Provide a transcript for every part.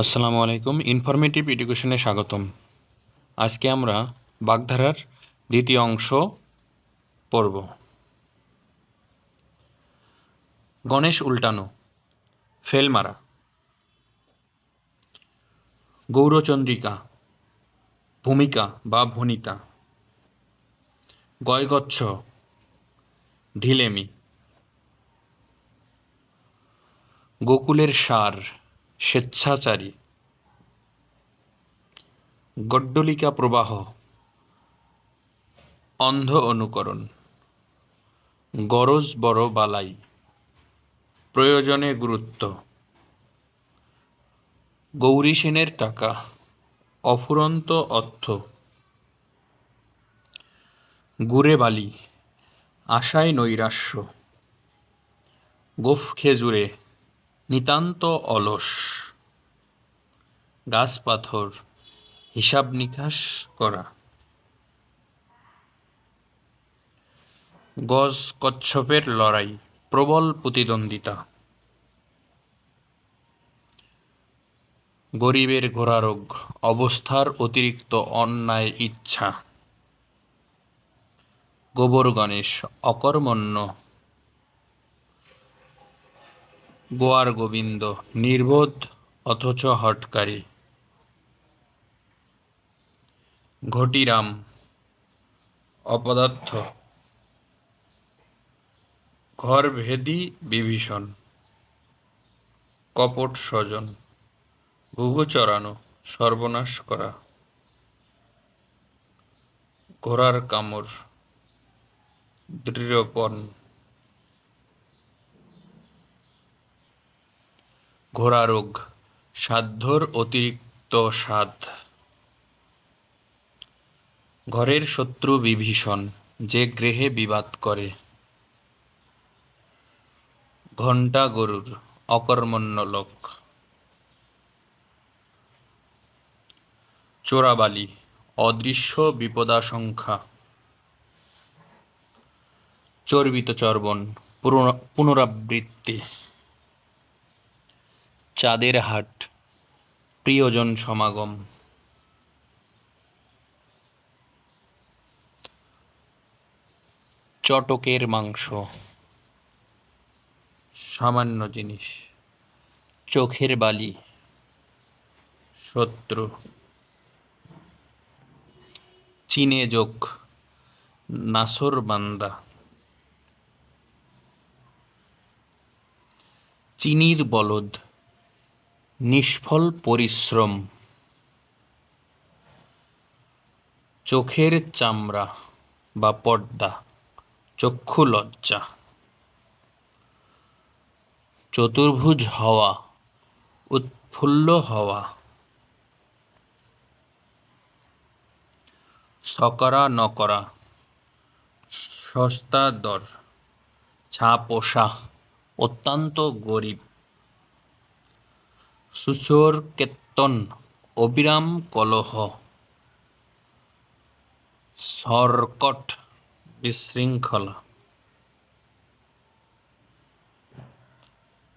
আসসালামু আলাইকুম ইনফরমেটিভ এডুকেশনে স্বাগতম। আজকে আমরা বাগধারার দ্বিতীয় অংশ পড়ব। গণেশ উল্টানো ফেল মারা গৌরচন্দ্রিকা, ভূমিকা বা ভনিতা গয়গচ্ছ, ঢিলেমি। গোকুলের সার স্বেচ্ছাচারী। গড্ডলিকা প্রবাহ। অন্ধ অনুকরণ। গরজ বড় বালাই। প্রয়োজনে গুরুত্ব। গৌরী সেনের টাকা। অফুরন্ত অর্থ। গুড়ে বালি। আশায় নৈরাশ্য। গোফ খেজুরে। নিতান্ত অলস। গাছ পাথর, হিসাব নিকাশ করা। গজ কচ্ছপের লড়াই, প্রবল প্রতিদ্বন্দ্বিতা। গরিবের ঘোরারোগ, অবস্থার অতিরিক্ত অন্যায় ইচ্ছা। গোবর গণেশ, অকর্মণ্য। গোয়ার গোবিন্দ, নির্বোধ অথচ হটকারী ঘটিরাম, অপদার্থ। ঘরভেদী বিভীষণ, কপট স্বজন ঘুঘু চড়ানো সর্বনাশ করা। ঘোড়ার কামড়, দৃঢ়পণ ঘোড়ারোগ সাধ্যর অতিরিক্ত স্বাদ। ঘরের শত্রু বিভীষণ, যে গৃহে বিবাদ করে। ঘণ্টা গরুর, অকর্মণ্য লোক। চোরাবালি, অদৃশ্য বিপদাশঙ্কা। চর্বিত চর্বণ পুনরা- পুনরাবৃত্তি। চাঁদের হাট, প্রিয়জন সমাগম। চটকের মাংস, সামান্য জিনিস, চোখের বালি, শত্রু। চীনে যোগ, নাসর বান্দা। চিনির বলদ নিষ্ফল পরিশ্রম। চোখের চামড়া বা পর্দা, চক্ষু লজ্জা। চতুর্ভুজ হওয়া, উৎফুল্ল হওয়া। সকরা নকরা, সস্তা দর ছা পোষা অত্যন্ত গরিব। সুচোর কেতন অবিরাম কলহ। সরকট বিশৃঙ্খলা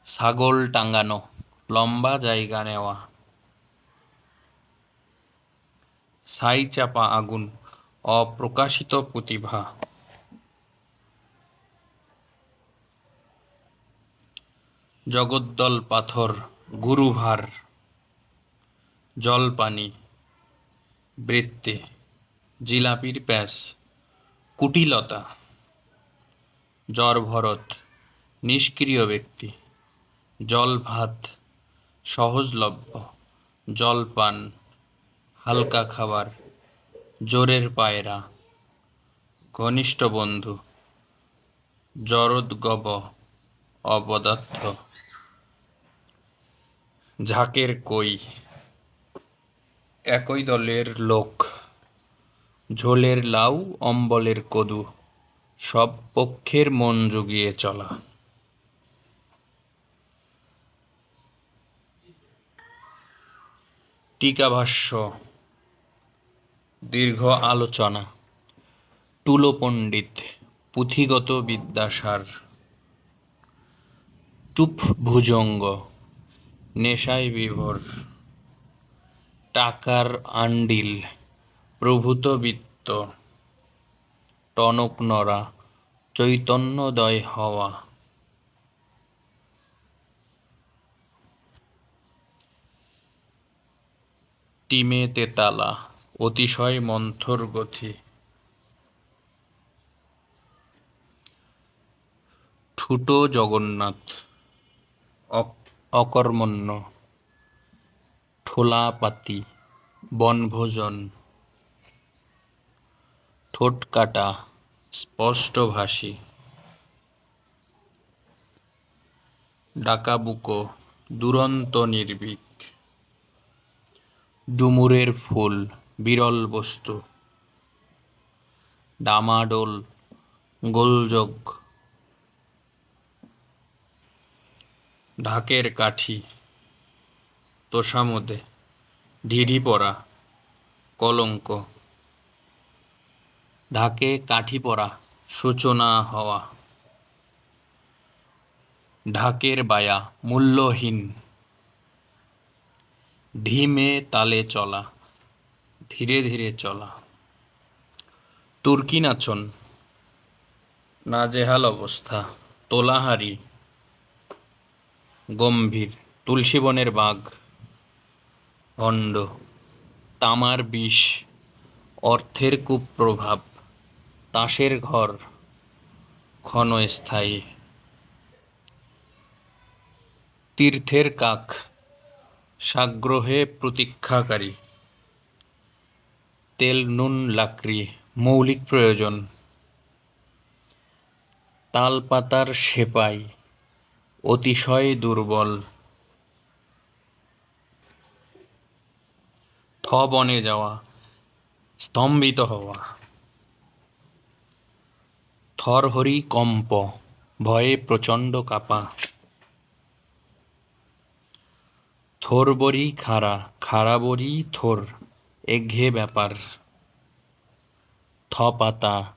ছাগল টাঙ্গানো লম্বা জায়গা নেওয়া। ছাই চাপা আগুন অপ্রকাশিত প্রতিভা জগদ্দল পাথর গুরুভার, জলপানি, বৃত্তে, জিলাপির প্যাস কুটিলতা জ্বর ভরত নিষ্ক্রিয় ব্যক্তি জল ভাত সহজলভ্য, জলপান, হালকা খাবার, জোরের পায়রা, ঘনিষ্ঠ বন্ধু, জরদগব, অপদার্থ। ঝাঁকের কই। একই দলের লোক, ঝোলের লাউ, অম্বলের কদু, সব পক্ষের মন জুগিয়ে চলা। টিকাভাষ্য, দীর্ঘ আলোচনা, টুলো পণ্ডিত, পুঁথিগত বিদ্যাসার টুপ ভুজঙ্গ নেশায় বিভোর। টাকার আন্ডিল, প্রভূত বৃত্ত, টনক নড়া, চৈতন্যদয় হওয়া। টিমে তেতালা, অতিশয় মন্থর গতি। ঠুটো জগন্নাথ অকর্মণ্য। ঠোলাপাতি, বনভোজন। ঠোঁট কাটা স্পষ্টভাষী ডাকাবুকো, দুরন্ত নির্ভীক। ডুমুরের ফুল, বিরল বস্তু। ডামাডোল, গোলযোগ। ঢাকের কাঠি, তোষামোদে, ঢিঢি পড়া কলঙ্ক। ঢাকে কাঠি পড়া সূচনা হওয়া। ঢাকের বায়া, মূল্যহীন। ঢিমে তালে চলা, ধীরে ধীরে চলা। তুর্কি নাচন, নাজেহাল অবস্থা, তোলাহারি। গম্ভীর তুলসী বনের বাঘ, ভণ্ড, তামার বিষ, অর্থের কুপ্রভাব, তাসের ঘর, ক্ষণস্থায়ী। তীর্থের কাক, সাগ্রহে প্রতীক্ষাকারী। তেল, নুন, লাকড়ি, মৌলিক প্রয়োজন। তালপাতার সেপাই অতিশয় দুর্বল। থ বনে যাওয়া, স্তম্ভিত হওয়া। থরহরি কম্প, ভয়ে প্রচণ্ড কাঁপা। থোর বড়ি খাড়া খাড়া বড়ি থোর একঘেয়ে ব্যাপার। থ পাতা,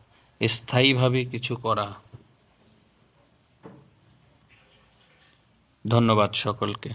স্থায়ীভাবে কিছু করা। ধন্যবাদ সকলকে।